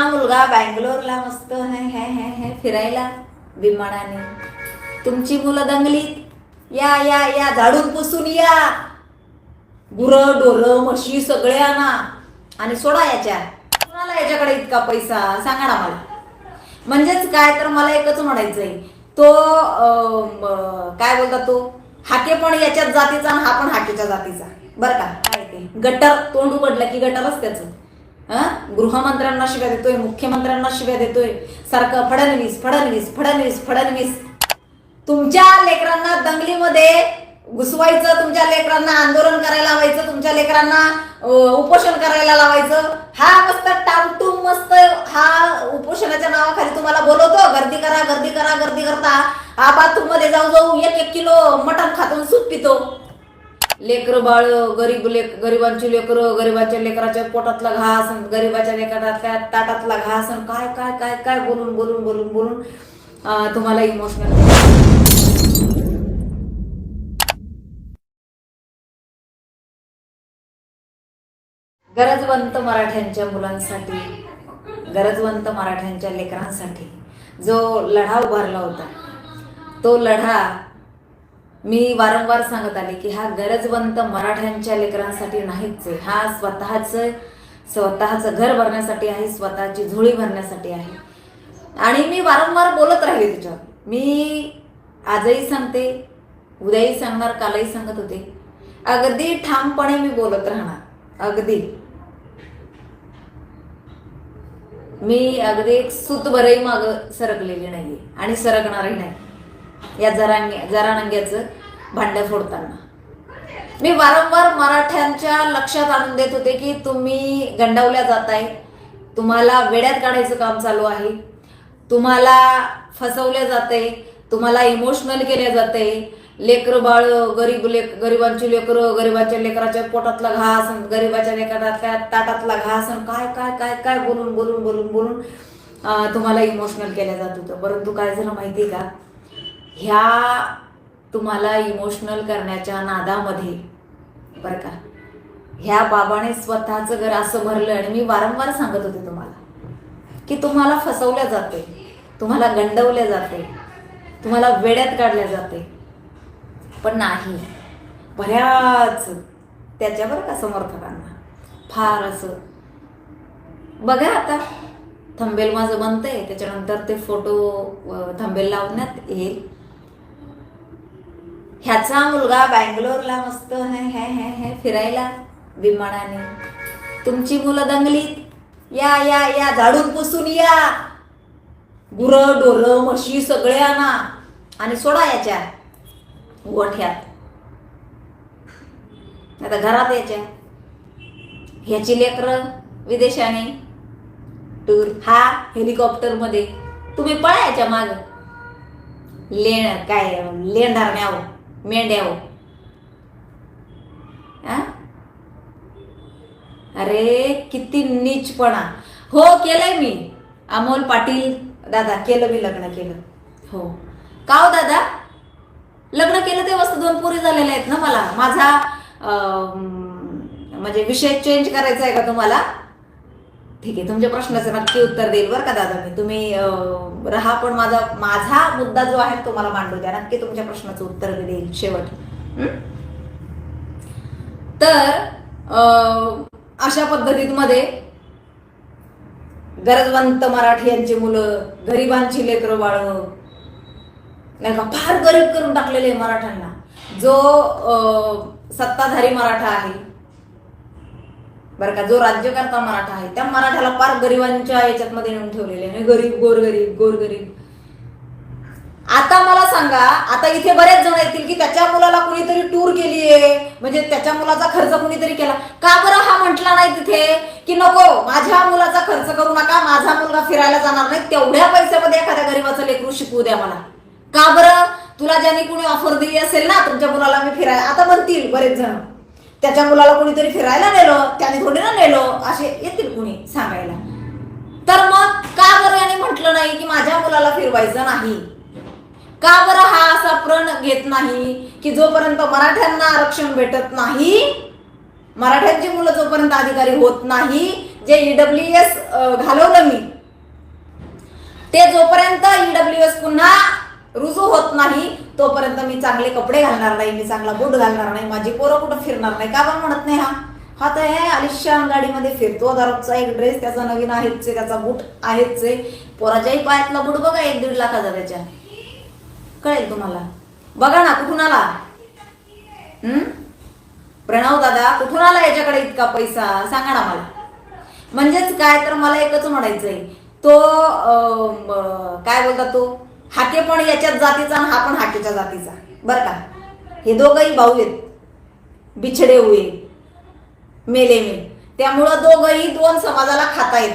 हा मुलगा बँगलोरला मस्त है है है है फिरायला विमानाने. तुमची मुलं दंगलीत? या या या झाडून पुसून या. गुर डोर म्हशी सगळे आणा. आणि सोडा याच्या. कुणाला याच्याकडे इतका पैसा? सांगा ना मला. म्हणजेच काय? तर मला एकच म्हणायचंय. तो काय बोलतात तो? हाके पण याच्याच जातीचा आणि हा पण हाकेच्या जातीचा. बरं का? काय ते? गटर तोंड उघडलं की गटरच त्याचं. गृहमंत्र्यांना शिव्या देतोय मुख्यमंत्र्यांना शिव्या देतोय. सारखं फडणवीस फडणवीस फडणवीस फडणवीस. तुमच्या लेकरांना दंगलीमध्ये घुसवायचं तुमच्या लेकरांना आंदोलन करायला लावायचं तुमच्या लेकरांना उपोषण करायला लावायचं. हा मस्त टामटूम मस्त हा उपोषणाच्या नावाखाली तुम्हाला बोलवतो. गर्दी करा गर्दी करा गर्दी करता. हा बाथरूममध्ये जाऊ जाऊ एक एक किलो मटण खातून सूप पितो. लेकर बाळ गरीब लेक गरिबांची लेकरं गरिबाच्या लेकराच्या पोटातला घास गरिबाच्या लेकरातल्या ताटातला घास काय काय काय काय बोलून बोलून बोलून बोलून तुम्हाला इमोशनल गरजवंत मराठ्यांच्या मुलांसाठी गरजवंत मराठ्यांच्या लेकरांसाठी जो लढा उभारला होता तो लढा मी वारंवार सांगत आले की हा गरजवंत मराठ्यांच्या लेकरांसाठी नाहीच आहे. हा स्वतःच स्वतःचं घर भरण्यासाठी आहे स्वतःची झोळी भरण्यासाठी आहे. आणि मी वारंवार बोलत राहिले त्याच्यावर मी आजही सांगते उद्याही सांगणार कालही सांगत होते. अगदी ठामपणे मी बोलत राहणार. अगदी. मी अगदी एक सुतभरही माग सरकलेली नाही आणि सरकणारही नाही. या जरांगे जरानंग्याचं भांडं फोडताना. मी वारंवार मराठ्यांच्या लक्षात आणून देत होते की तुम्ही गंडावल्या जाताय तुम्हाला वेड्यात काढायचं काम चालू आहे तुम्हाला फसवल्या जाते तुम्हाला इमोशनल केल्या जाते लेकरं बाळ गरीब लेक गरिबांची लेकरं गरिबाच्या लेकराच्या पोटातला घास गरिबाच्या लेकरातल्या ताटातला घास काय काय काय काय बोलून बोलून बोलून बोलून तुम्हाला इमोशनल केलं जात होतं. परंतु काय झालं माहिती का? ह्या तुम्हाला इमोशनल करण्याच्या नादामध्ये बरं का? ह्या बाबाने स्वतःचं घर असं भरलं आणि मी वारंवार सांगत होते तुम्हाला की तुम्हाला फसवल्या जाते तुम्हाला गंडवल्या जाते तुम्हाला वेड्यात काढल्या जाते. पण नाही बऱ्याच त्याच्यावर का समर्थकांना? फार असं. बघा आता थंबेल माझं बनतंय त्याच्यानंतर ते फोटो थंबेल लावण्यात येईल. ह्याचा मुलगा बँगलोरला मस्त है है है है फिरायला विमानाने. तुमची मुलं दंगलीत? या या या झाडून पुसून या. गुरं डोरं म्हशी सगळे आणा. आणि सोडा याच्या गोठ्यात. आता घरात याच्या. ह्याची लेकरं विदेशाने. टूर. हा हेलिकॉप्टरमध्ये तुम्ही पळा याच्या माग. लेण काय लेंडारण्याव मेंढ्याव हो. अरे किती नीचपणा. हो केलंय मी. अमोल पाटील दादा केलं मी लग्न केलं. हो. का हो दादा? लग्न केलं ते वस्तू दोन पुरी झालेल्या आहेत ना मला. माझा म्हणजे विषय चेंज करायचा आहे का तुम्हाला? ठीक आहे तुमच्या प्रश्नाचं नक्की उत्तर देईल बरं का दादा मी. तुम्ही रहा राहा पण माझा माझा मुद्दा जो आहे तो मला मांडू द्या. नक्की तुमच्या प्रश्नाचं उत्तर मी देईल शेवट. तर अशा पद्धतीमध्ये गरजवंत मराठीयांची मुलं गरिबांची लेकरं बाळ नाही का फार गरीब करून टाकलेले मराठ्यांना. जो सत्ताधारी मराठा आहे बरं का जो राज्यकर्ता मराठा आहे त्या मराठ्याला फार गरिबांच्या याच्यात मध्ये नेऊन ठेवलेले आहे. गरीब गोरगरीब गोरगरीब आता मला सांगा आता इथे बरेच जण येतील की त्याच्या मुलाला कुणीतरी टूर केली आहे म्हणजे त्याच्या मुलाचा खर्च कुणीतरी केला. का बरं हा म्हटला नाही तिथे? की नको माझ्या मुलाचा खर्च करू नका माझा मुलगा फिरायला जाणार नाही तेवढ्या पैशामध्ये एखाद्या गरीबाचं लेकरू शिकवू द्या मला. का बरं? तुला ज्यांनी कुणी ऑफर दिली असेल ना तुमच्या मुलाला मी फिरायला आता म्हणतील बरेच जण. त्याच्या मुलाला कुणीतरी फिरायला नेलं त्याने थोडी ना नेलं असे येतील कुणी सांगायला. तर मग का बरं याने म्हटलं नाही की माझ्या मुलाला फिरवायचं नाही? का बरं हा असा प्रण घेत नाही की जोपर्यंत मराठ्यांना आरक्षण भेटत नाही मराठ्यांची मुलं जोपर्यंत अधिकारी होत नाही जे ईडब्ल्यू एस घालवलं मी ते जोपर्यंत ईडब्ल्यू एस पुन्हा रुजू होत नाही तोपर्यंत मी चांगले कपडे घालणार नाही मी चांगला बूट घालणार नाही माझी पोरं कुठं फिरणार नाही का पण म्हणत नाही हा? हा तर हे आलिशान गाडीमध्ये फिरतो दररोजचा एक ड्रेस त्याचा नवीन आहेच आहे, त्याचा बूट आहेच आहे. पोराच्याही पायातला बूट बघा एक दीड लाख त्याच्या. कळेल तुम्हाला? बघा ना कुठून आला? हम्म प्रणव दादा कुठून आला याच्याकडे इतका पैसा? सांगा ना मला. म्हणजेच काय? तर मला एकच म्हणायचंय. तो काय बोलतात तो? हाके पण याच्याच जातीचा आणि हा पण हाकेच्या जातीचा. बरं का? हे दोघंही भाऊ आहेत. बिछडे हुए मेले मे. त्यामुळं दोघंही दोन समाजाला खातायत.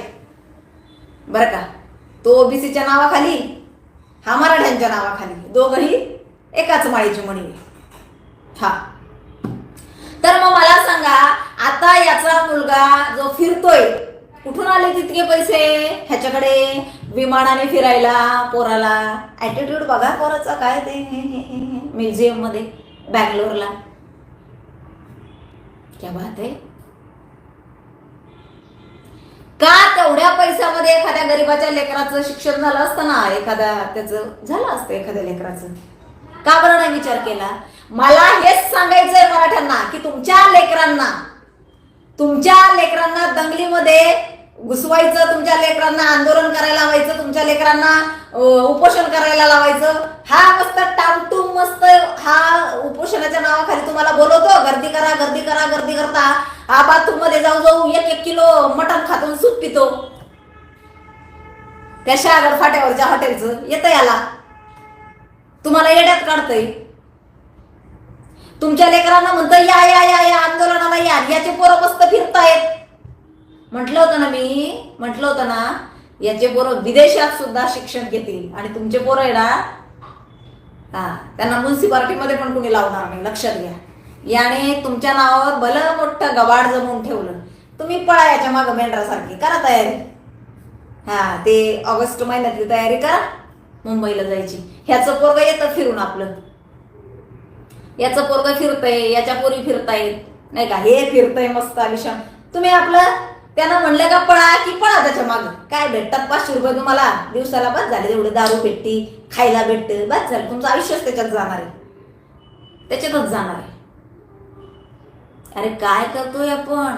बरं का? तो ओबीसीच्या नावाखाली हा मराठ्यांच्या नावाखाली. दोघंही एकाच माळीची म्हणी हा. तर मग मला सांगा आता याचा मुलगा जो फिरतोय कुठून आले तितके पैसे? ह्याच्याकडे विमानाने फिरायला पोराला. ऍटिट्यूड बघा पोराचा काय ते. म्युझियममध्ये बँगलोरला. क्या बात आहे. का तेवढ्या पैशामध्ये एखाद्या गरीबाच्या लेकराचं शिक्षण झालं असतं ना? एखाद्या त्याचं झालं असतं एखाद्या लेकराचं. का बरं नाही विचार केला? मला हेच सांगायचंय मराठ्यांना की तुमच्या लेकरांना तुमच्या लेकरांना दंगलीमध्ये घुसवायचं तुमच्या लेकरांना आंदोलन करायला लावायचं तुमच्या लेकरांना उपोषण करायला लावायचं. हा मस्त टामटूम मस्त हा उपोषणाच्या नावाखाली तुम्हाला बोलवतो. गर्दी करा गर्दी करा गर्दी करता. हा बाथरूममध्ये जाऊ जाऊ एक एक किलो मटण खातून सूप पितो. त्या शहागड फाट्यावरच्या हॉटेलचं येतं याला. तुम्हाला येड्यात काढतंय. तुमच्या लेकरांना म्हणतं या या या या आंदोलनाला या याचे पोरं मस्त फिरतायत. म्हटलं होतं ना मी म्हटलं होतं ना याचे पोरं विदेशात सुद्धा शिक्षण घेतील. आणि तुमचे पोरं आहे ना हा त्यांना म्युन्सिपाल्टीमध्ये पण कुणी लावणार नाही लक्षात घ्या. याने तुमच्या नावावर भलं मोठं गबाड जमवून ठेवलं. तुम्ही पळा याच्या मागं मेंढरासारखी करा तयारी. हा ते ऑगस्ट महिन्यातली तयारी करा मुंबईला जायची. ह्याचं पोरग येतं फिरून आपलं. याचं पोरग फिरतंय याच्या पोरी फिरतायत. नाही का? हे फिरतंय मस्त आलिशान तुम्ही आपलं त्यांना म्हणलं का पळा की पळा त्याच्या मागं. काय भेटतात पाचशे रुपये तुम्हाला? दिवसाला बस झाले तेवढे दारू भेटती खायला भेटतं बस झालं. तुमचं आयुष्यच त्याच्यात जाणार आहे. त्याच्यातच जाणार आहे. अरे काय करतोय आपण?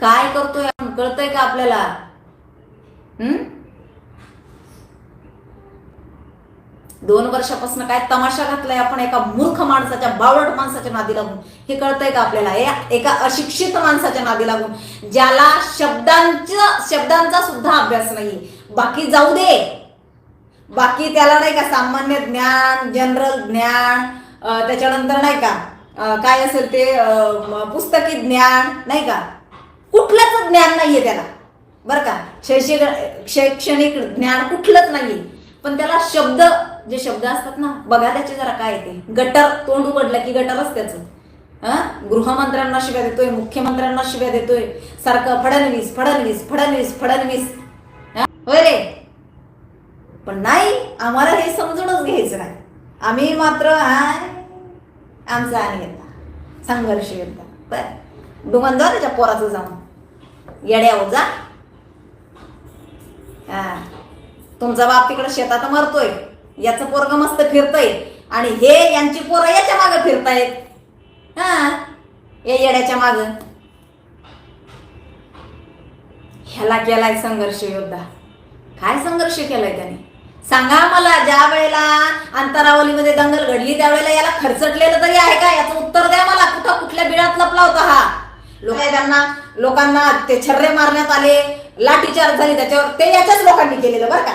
काय करतोय आपण? कळतंय का आपल्याला? हम्म दोन वर्षापासून काय तमाशा घातलाय आपण एका मूर्ख माणसाच्या बावळट माणसाच्या नादी लागून? हे कळतंय का आपल्याला? हे एका अशिक्षित माणसाच्या नादी लागून ज्याला शब्दांचा शब्दांचा सुद्धा अभ्यास नाही बाकी जाऊ दे. बाकी त्याला नाही का सामान्य ज्ञान जनरल ज्ञान त्याच्यानंतर नाही का काय असेल ते पुस्तकी ज्ञान नाही का? कुठलंच ज्ञान नाहीये त्याला. बरं का? शैक्षणिक शैक्षणिक ज्ञान कुठलंच नाही पण त्याला शब्द जे शब्द असतात ना बघा त्याचे जरा काय ते. गटर तोंड उघडलं की गटरच त्याचं. हं? गृहमंत्र्यांना शिव्या देतोय मुख्यमंत्र्यांना शिव्या देतोय. सारखं फडणवीस फडणवीस फडणवीस फडणवीस. होय रे. पण नाही आम्हाला हे समजूनच घ्यायचं नाही. आम्ही मात्र आय आमचा आणि येता संघर्ष येता बर. डुमन जा त्याच्या पोराचं जाऊन. येड्यावर जा. हा. तुमचा बाप तिकडे शेतात मरतोय. याचं पोरग मस्त फिरतय. आणि हे यांची पोरं याच्या मागं फिरतायत. हा? या येड्याच्या माग. ह्याला केलाय संघर्ष योद्धा. काय संघर्ष केलाय त्याने? सांगा मला ज्या वेळेला अंतरावलीमध्ये दंगल घडली त्यावेळेला याला खर्चटलेलं तरी आहे का? याचं उत्तर द्या मला. कुठं कुठल्या बिळात लपला होता हा? लोक त्यांना. लोकांना ते छर्रे मारण्यात आले. लाठीचार्ज झाली त्याच्यावर. ते याच्याच लोकांनी केलेलं बरं का?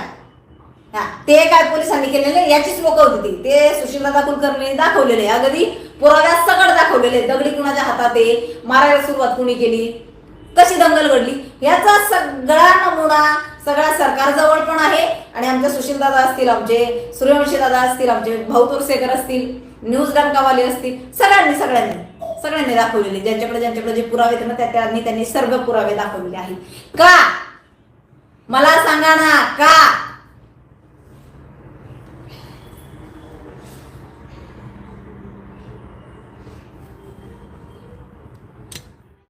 हा ते काय पोलिसांनी केलेले याचीच लोक होती ती. ते सुशीलदादा कुलकर्णी दाखवलेले अगदी पुराव्या सगळं दाखवलेले दगडी कुणाच्या हातात आहे? मारायला सुरुवात कुणी केली? कशी दंगल घडली? याचा सगळा नमुना सगळ्या सरकारजवळ पण आहे आणि आमचे सुशीलदादा असतील आमचे सूर्यवंशी दादा असतील आमचे भाऊ तोरसेकर असतील न्यूज डंकावाले असतील सगळ्यांनी सगळ्यांनी सगळ्यांनी दाखवलेले. ज्यांच्याकडे ज्यांच्याकडे जे पुरावे त्यांना ना त्या त्यांनी त्यांनी सर्व पुरावे दाखवलेले आहेत. का? मला सांगा ना का?